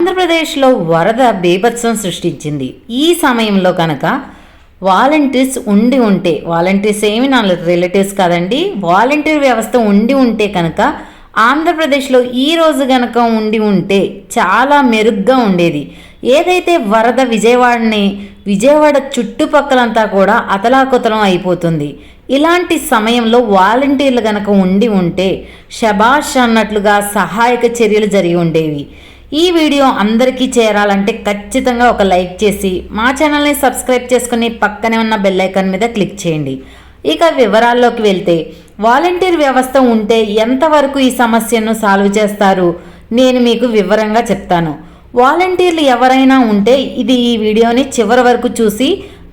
ఆంధ్రప్రదేశ్లో వరద బీభత్సం సృష్టించింది. ఈ సమయంలో కనుక వాలంటీర్స్ ఉండి ఉంటే వాలంటీర్స్ ఏమి నా రిలేటివ్స్ కాదండి వాలంటీర్ వ్యవస్థ ఉండి ఉంటే కనుక ఆంధ్రప్రదేశ్లో ఈ రోజు కనుక ఉండి ఉంటే చాలా మెరుగ్గా ఉండేది. ఏదైతే వరద విజయవాడని విజయవాడ చుట్టుపక్కలంతా కూడా అతలాకుతలం అయిపోతుంది. ఇలాంటి సమయంలో వాలంటీర్లు గనక ఉండి ఉంటే షబాష్ అన్నట్లుగా సహాయక చర్యలు జరిగి ఉండేవి. ఈ వీడియో అందరికీ చేరాలంటే ఖచ్చితంగా ఒక లైక్ చేసి మా ఛానల్ని సబ్స్క్రైబ్ చేసుకుని పక్కనే ఉన్న బెల్ మీద క్లిక్ చేయండి. ఇక వివరాల్లోకి వెళ్తే వాలంటీర్ వ్యవస్థ ఉంటే ఎంతవరకు ఈ సమస్యను సాల్వ్ చేస్తారు? నేను మీకు వివరంగా చెప్తాను. వాలంటీర్లు ఎవరైనా ఉంటే ఇది ఈ వీడియోని చివరి వరకు చూసి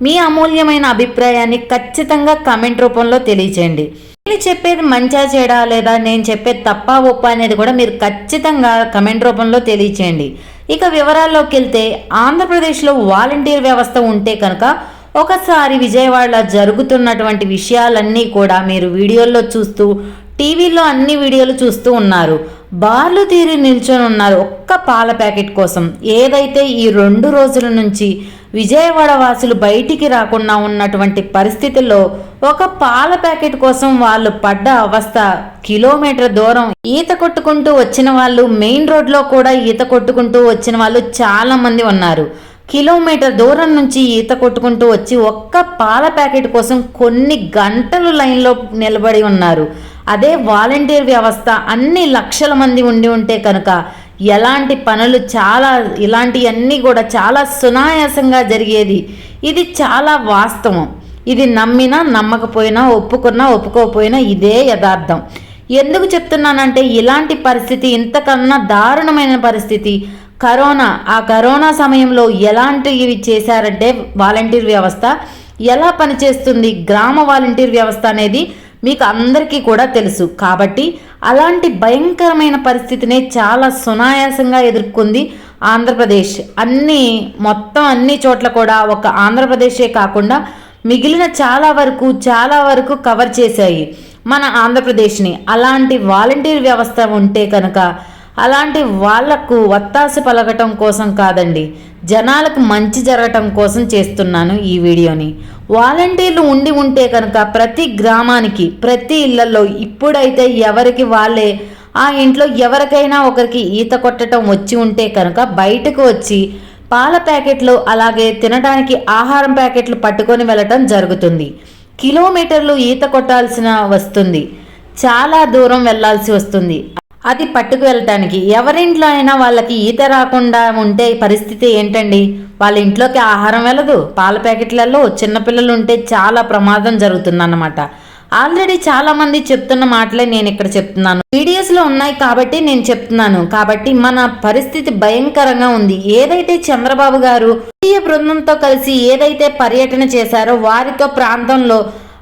మీ అమూల్యమైన అభిప్రాయాన్ని ఖచ్చితంగా కామెంట్ రూపంలో తెలియచేయండి. నేను చెప్పేది మంచా చేయడా లేదా నేను చెప్పేది తప్ప ఒప్ప అనేది కూడా మీరు ఖచ్చితంగా కమెంట్ రూపంలో తెలియచేయండి. ఇక వివరాల్లోకి వెళ్తే ఆంధ్రప్రదేశ్లో వాలంటీర్ వ్యవస్థ ఉంటే కనుక ఒకసారి విజయవాడలో జరుగుతున్నటువంటి విషయాలన్నీ కూడా మీరు వీడియోల్లో చూస్తూ టీవీలో అన్ని వీడియోలు చూస్తూ ఉన్నారు. బార్లు తీరి నిల్చొని ఉన్నారు ఒక్క పాల ప్యాకెట్ కోసం. ఏదైతే ఈ రెండు రోజుల నుంచి విజయవాడ వాసులు బయటికి రాకుండా ఉన్నటువంటి పరిస్థితుల్లో ఒక పాల ప్యాకెట్ కోసం వాళ్ళు పడ్డ అవస్థ. కిలోమీటర్ దూరం ఈత కొట్టుకుంటూ వచ్చిన వాళ్ళు మెయిన్ రోడ్లో కూడా ఈత కొట్టుకుంటూ వచ్చిన వాళ్ళు చాలామంది ఉన్నారు. కిలోమీటర్ దూరం నుంచి ఈత కొట్టుకుంటూ వచ్చి ఒక్క పాల ప్యాకెట్ కోసం కొన్ని గంటలు లైన్లో నిలబడి ఉన్నారు. అదే వాలంటీర్ వ్యవస్థ అన్ని లక్షల మంది ఉండి ఉంటే కనుక ఎలాంటి పనులు చాలా ఇలాంటివన్నీ కూడా చాలా సునాయాసంగా జరిగేది. ఇది చాలా వాస్తవం. ఇది నమ్మినా నమ్మకపోయినా ఒప్పుకున్నా ఒప్పుకోకపోయినా ఇదే యథార్థం. ఎందుకు చెప్తున్నానంటే ఇలాంటి పరిస్థితి ఇంతకన్నా దారుణమైన పరిస్థితి. కరోనా ఆ కరోనా సమయంలో ఎలాంటివి చేశారంటే వాలంటీర్ వ్యవస్థ ఎలా పనిచేస్తుంది గ్రామ వాలంటీర్ వ్యవస్థ అనేది మీకు అందరికీ కూడా తెలుసు. కాబట్టి అలాంటి భయంకరమైన పరిస్థితిని చాలా సునాయాసంగా ఎదుర్కొంది ఆంధ్రప్రదేశ్. అన్ని మొత్తం అన్ని చోట్ల కూడా ఒక ఆంధ్రప్రదేశే కాకుండా మిగిలిన చాలా వరకు చాలా వరకు కవర్ చేశాయి మన ఆంధ్రప్రదేశ్ని. అలాంటి వాలంటీర్ వ్యవస్థ ఉంటే కనుక అలాంటి వాళ్ళకు వత్తాస పలకటం కోసం కాదండి జనాలకు మంచి జరగటం కోసం చేస్తున్నాను ఈ వీడియోని. వాలంటీర్లు ఉండి ఉంటే కనుక ప్రతి గ్రామానికి ప్రతి ఇళ్ళలో ఇప్పుడైతే ఎవరికి వాళ్ళే ఆ ఇంట్లో ఎవరికైనా ఒకరికి ఈత కొట్టడం వచ్చి ఉంటే కనుక బయటకు వచ్చి పాల ప్యాకెట్లు అలాగే తినడానికి ఆహారం ప్యాకెట్లు పట్టుకొని వెళ్ళటం జరుగుతుంది. కిలోమీటర్లు ఈత కొట్టాల్సిన వస్తుంది. చాలా దూరం వెళ్ళాల్సి వస్తుంది. అది పట్టుకు వెళ్ళటానికి ఎవరింట్లో అయినా వాళ్ళకి ఈత రాకుండా ఉంటే పరిస్థితి ఏంటండి? వాళ్ళ ఇంట్లోకి ఆహారం వెళ్ళదు. పాల ప్యాకెట్లలో చిన్నపిల్లలు ఉంటే చాలా ప్రమాదం జరుగుతుందన్నమాట. ఆల్రెడీ చాలా మంది చెప్తున్న మాటలే నేను ఇక్కడ చెప్తున్నాను. వీడియోస్లో ఉన్నాయి కాబట్టి నేను చెప్తున్నాను. కాబట్టి మన పరిస్థితి భయంకరంగా ఉంది. ఏదైతే చంద్రబాబు గారు బృందంతో కలిసి ఏదైతే పర్యటన చేశారో వారితో ప్రాంతంలో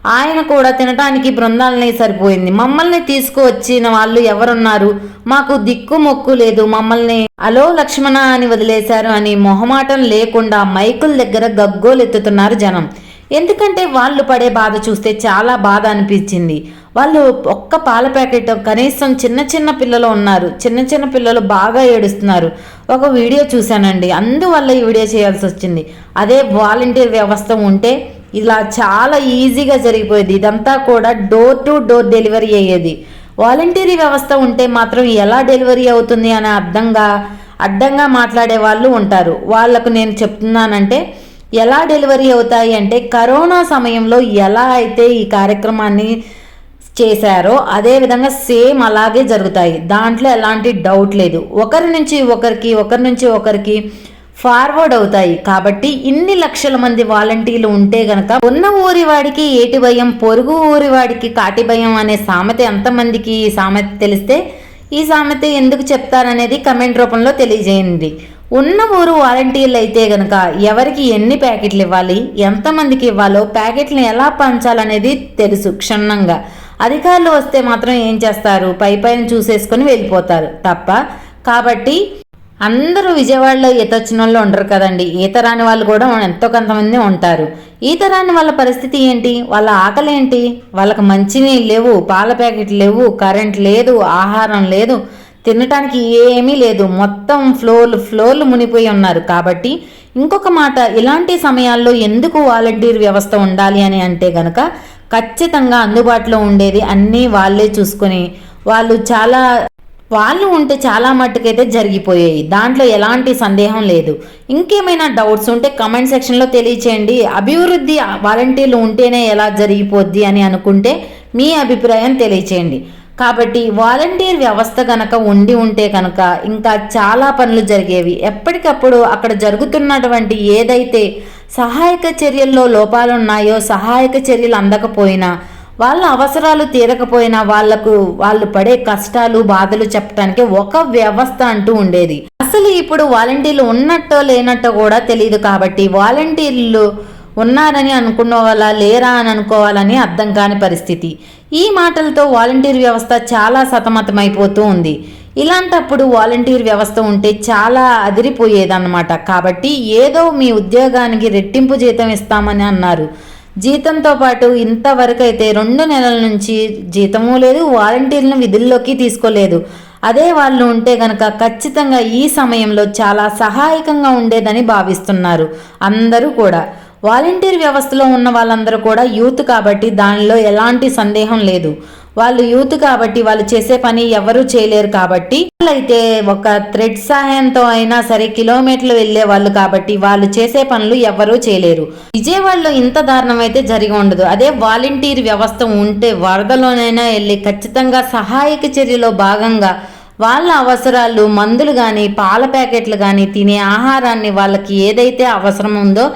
ఆయన కూడా తినటానికి బృందాలనే సరిపోయింది. మమ్మల్ని తీసుకువచ్చిన వాళ్ళు ఎవరున్నారు? మాకు దిక్కు మొక్కు లేదు. మమ్మల్ని అలో లక్ష్మణ అని వదిలేశారు అని మొహమాటం లేకుండా మైకుల దగ్గర గగ్గోలెత్తుతున్నారు జనం. ఎందుకంటే వాళ్ళు పడే బాధ చూస్తే చాలా బాధ అనిపించింది. వాళ్ళు ఒక్క పాల ప్యాకెట్ కనీసం చిన్న చిన్న పిల్లలు ఉన్నారు. చిన్న చిన్న పిల్లలు బాగా ఏడుస్తున్నారు. ఒక వీడియో చూశానండి. అందువల్ల ఈ వీడియో చేయాల్సి వచ్చింది. అదే వాలంటీర్ వ్యవస్థ ఉంటే ఇలా చాలా ఈజీగా జరిగిపోయేది. ఇదంతా కూడా డోర్ టు డోర్ డెలివరీ అయ్యేది. వాలంటీరీ వ్యవస్థ ఉంటే మాత్రం ఎలా డెలివరీ అవుతుంది అనే అర్థంగా అడ్డంగా మాట్లాడే వాళ్ళు ఉంటారు. వాళ్ళకు నేను చెప్తున్నానంటే ఎలా డెలివరీ అవుతాయి అంటే కరోనా సమయంలో ఎలా అయితే ఈ కార్యక్రమాన్ని చేశారో అదేవిధంగా సేమ్ అలాగే జరుగుతాయి. దాంట్లో ఎలాంటి డౌట్ లేదు. ఒకరి నుంచి ఒకరికి ఒకరి నుంచి ఒకరికి ఫార్వర్డ్ అవుతాయి. కాబట్టి ఇన్ని లక్షల మంది వాలంటీర్లు ఉంటే గనక ఉన్న ఊరి వాడికి ఏటి భయం పొరుగు ఊరి వాడికి కాటి భయం అనే సామెత ఎంతమందికి ఈ సామెత తెలిస్తే ఈ సామెత ఎందుకు చెప్తారనేది కమెంట్ రూపంలో తెలియజేయండి. ఉన్న ఊరు వాలంటీర్లు అయితే గనక ఎవరికి ఎన్ని ప్యాకెట్లు ఇవ్వాలి ఎంతమందికి ఇవ్వాలో ప్యాకెట్లను ఎలా పంచాలనేది తెలుసు క్షుణ్ణంగా. అధికారులు వస్తే మాత్రం ఏం చేస్తారు? పై పైన చూసేసుకొని వెళ్ళిపోతారు తప్ప. కాబట్టి అందరూ విజయవాడలో ఈత వచ్చిన వాళ్ళు ఉండరు కదండి. ఈత రాని వాళ్ళు కూడా ఎంతో కొంతమంది ఉంటారు. ఈత రాని వాళ్ళ పరిస్థితి ఏంటి? వాళ్ళ ఆకలి ఏంటి వాళ్ళకి మంచినీళ్ళు లేవు పాల ప్యాకెట్ లేవు కరెంట్ లేదు ఆహారం లేదు తినటానికి ఏమీ లేదు. మొత్తం ఫ్లోర్లు ఫ్లోర్లు మునిపోయి ఉన్నారు. కాబట్టి ఇంకొక మాట ఇలాంటి సమయాల్లో ఎందుకు వాలంటీర్ వ్యవస్థ ఉండాలి అని అంటే గనక ఖచ్చితంగా అందుబాటులో ఉండేది అన్నీ వాళ్ళే చూసుకొని వాళ్ళు చాలా వాళ్ళు ఉంటే చాలా మట్టుకైతే జరిగిపోయాయి. దాంట్లో ఎలాంటి సందేహం లేదు. ఇంకేమైనా డౌట్స్ ఉంటే కమెంట్ సెక్షన్లో తెలియచేయండి. అభివృద్ధి వాలంటీర్లు ఉంటేనే ఎలా జరిగిపోద్ది అని అనుకుంటే మీ అభిప్రాయం తెలియచేయండి. కాబట్టి వాలంటీర్ వ్యవస్థ కనుక ఉండి ఉంటే కనుక ఇంకా చాలా పనులు జరిగేవి. ఎప్పటికప్పుడు అక్కడ జరుగుతున్నటువంటి ఏదైతే సహాయక చర్యల్లో లోపాలు ఉన్నాయో సహాయక చర్యలు అందకపోయినా వాళ్ళ అవసరాలు తీరకపోయినా వాళ్ళకు వాళ్ళు పడే కష్టాలు బాధలు చెప్పడానికి ఒక వ్యవస్థ అంటూ ఉండేది. అసలు ఇప్పుడు వాలంటీర్లు ఉన్నట్టో లేనట్టో కూడా తెలియదు కాబట్టి వాలంటీర్లు ఉన్నారని అనుకున్న లేరా అని అనుకోవాలని అర్థం కాని పరిస్థితి. ఈ మాటలతో వాలంటీర్ వ్యవస్థ చాలా సతమతమైపోతూ ఉంది. ఇలాంటప్పుడు వాలంటీర్ వ్యవస్థ ఉంటే చాలా అదిరిపోయేదన్నమాట. కాబట్టి ఏదో మీ ఉద్యోగానికి రెట్టింపు జీతం ఇస్తామని అన్నారు. జీతంతో పాటు ఇంతవరకు అయితే రెండు నెలల నుంచి జీతము లేదు వాలంటీర్లను విధుల్లోకి తీసుకోలేదు. అదే వాళ్ళు ఉంటే గనక ఖచ్చితంగా ఈ సమయంలో చాలా సహాయకంగా ఉండేదని భావిస్తున్నారు అందరూ కూడా. వాలంటీర్ వ్యవస్థలో ఉన్న వాళ్ళందరూ కూడా యూత్ కాబట్టి దానిలో ఎలాంటి సందేహం లేదు. వాళ్ళు యూత్ కాబట్టి వాళ్ళు చేసే పని ఎవరు చేయలేరు కాబట్టి అయితే ఒక థ్రెడ్ సహాయంతో అయినా సరే కిలోమీటర్లు వెళ్ళే వాళ్ళు కాబట్టి వాళ్ళు చేసే పనులు ఎవరూ చేయలేరు. విజయవాడలో ఇంత దారుణం అయితే జరిగి ఉండదు. అదే వాలంటీర్ వ్యవస్థ ఉంటే వరదలోనైనా వెళ్ళి ఖచ్చితంగా సహాయక చర్యలో భాగంగా వాళ్ళ అవసరాలు మందులు కానీ పాల ప్యాకెట్లు కానీ తినే ఆహారాన్ని వాళ్ళకి ఏదైతే అవసరం ఉందో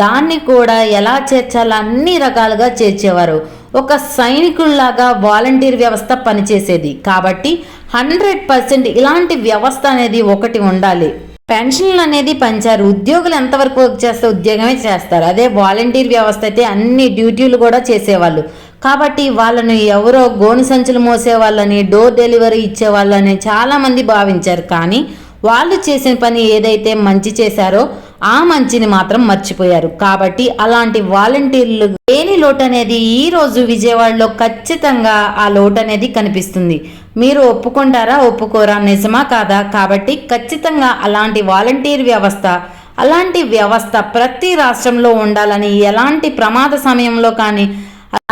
దాన్ని కూడా ఎలా చేర్చాలో అన్ని రకాలుగా చేర్చేవారు. ఒక సైనికుల్లాగా వాలంటీర్ వ్యవస్థ పనిచేసేది. కాబట్టి హండ్రెడ్ పర్సెంట్ ఇలాంటి వ్యవస్థ అనేది ఒకటి ఉండాలి. పెన్షన్లు అనేది పంచారు. ఉద్యోగులు ఎంతవరకు వర్క్ చేస్తే ఉద్యోగమే చేస్తారు. అదే వాలంటీర్ వ్యవస్థ అయితే అన్ని డ్యూటీలు కూడా చేసేవాళ్ళు. కాబట్టి వాళ్ళను ఎవరో గోను సంచులు మోసే వాళ్ళని డోర్ డెలివరీ ఇచ్చే వాళ్ళని చాలామంది భావించారు. కానీ వాళ్ళు చేసిన పని ఏదైతే మంచి చేశారో ఆ మంచిని మాత్రం మర్చిపోయారు. కాబట్టి అలాంటి వాలంటీర్లు లేని లోటు అనేది ఈ రోజు విజయవాడలో ఖచ్చితంగా ఆ లోటు అనేది కనిపిస్తుంది. మీరు ఒప్పుకుంటారా ఒప్పుకోరా నిజమా కాదా? కాబట్టి ఖచ్చితంగా అలాంటి వాలంటీర్ వ్యవస్థ అలాంటి వ్యవస్థ ప్రతి రాష్ట్రంలో ఉండాలని ఎలాంటి ప్రమాద సమయంలో కానీ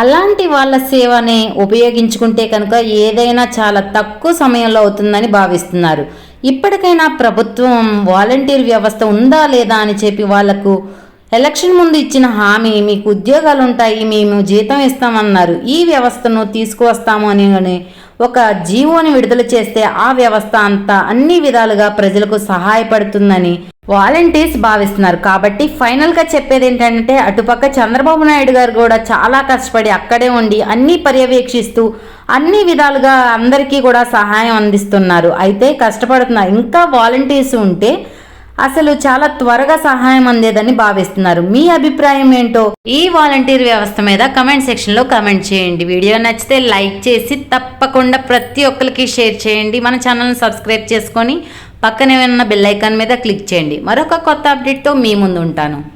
అలాంటి వాళ్ళ సేవని ఉపయోగించుకుంటే కనుక ఏదైనా చాలా తక్కువ సమయంలో అవుతుందని భావిస్తున్నారు. ఇప్పటికైనా ప్రభుత్వం వాలంటీర్ వ్యవస్థ ఉందా లేదా అని చెప్పి వాళ్ళకు ఎలక్షన్ ముందు ఇచ్చిన హామీ మీకు ఉద్యోగాలు ఉంటాయి మేము జీతం ఇస్తామన్నారు. ఈ వ్యవస్థను తీసుకువస్తాము అని ఒక జీవోని విడుదల చేస్తే ఆ వ్యవస్థ అంతా అన్ని విధాలుగా ప్రజలకు సహాయపడుతుందని వాలంటీర్స్ భావిస్తున్నారు. కాబట్టి ఫైనల్గా చెప్పేది ఏంటంటే అటుపక్క చంద్రబాబు నాయుడు గారు కూడా చాలా కష్టపడి అక్కడే ఉండి అన్నీ పర్యవేక్షిస్తూ అన్ని విధాలుగా అందరికీ కూడా సహాయం అందిస్తున్నారు. అయితే కష్టపడుతున్నారు. ఇంకా వాలంటీర్స్ ఉంటే అసలు చాలా త్వరగా సహాయం అందేదని భావిస్తున్నారు. మీ అభిప్రాయం ఏంటో ఈ వాలంటీర్ వ్యవస్థ మీద కమెంట్ సెక్షన్లో కమెంట్ చేయండి. వీడియో నచ్చితే లైక్ చేసి తప్పకుండా ప్రతి ఒక్కరికి షేర్ చేయండి. మన ఛానల్ని సబ్స్క్రైబ్ చేసుకొని పక్కనే ఉన్న బెల్ ఐకాన్ మీద క్లిక్ చేయండి. మరొక కొత్త అప్డేట్తో మీ ముందు ఉంటాను.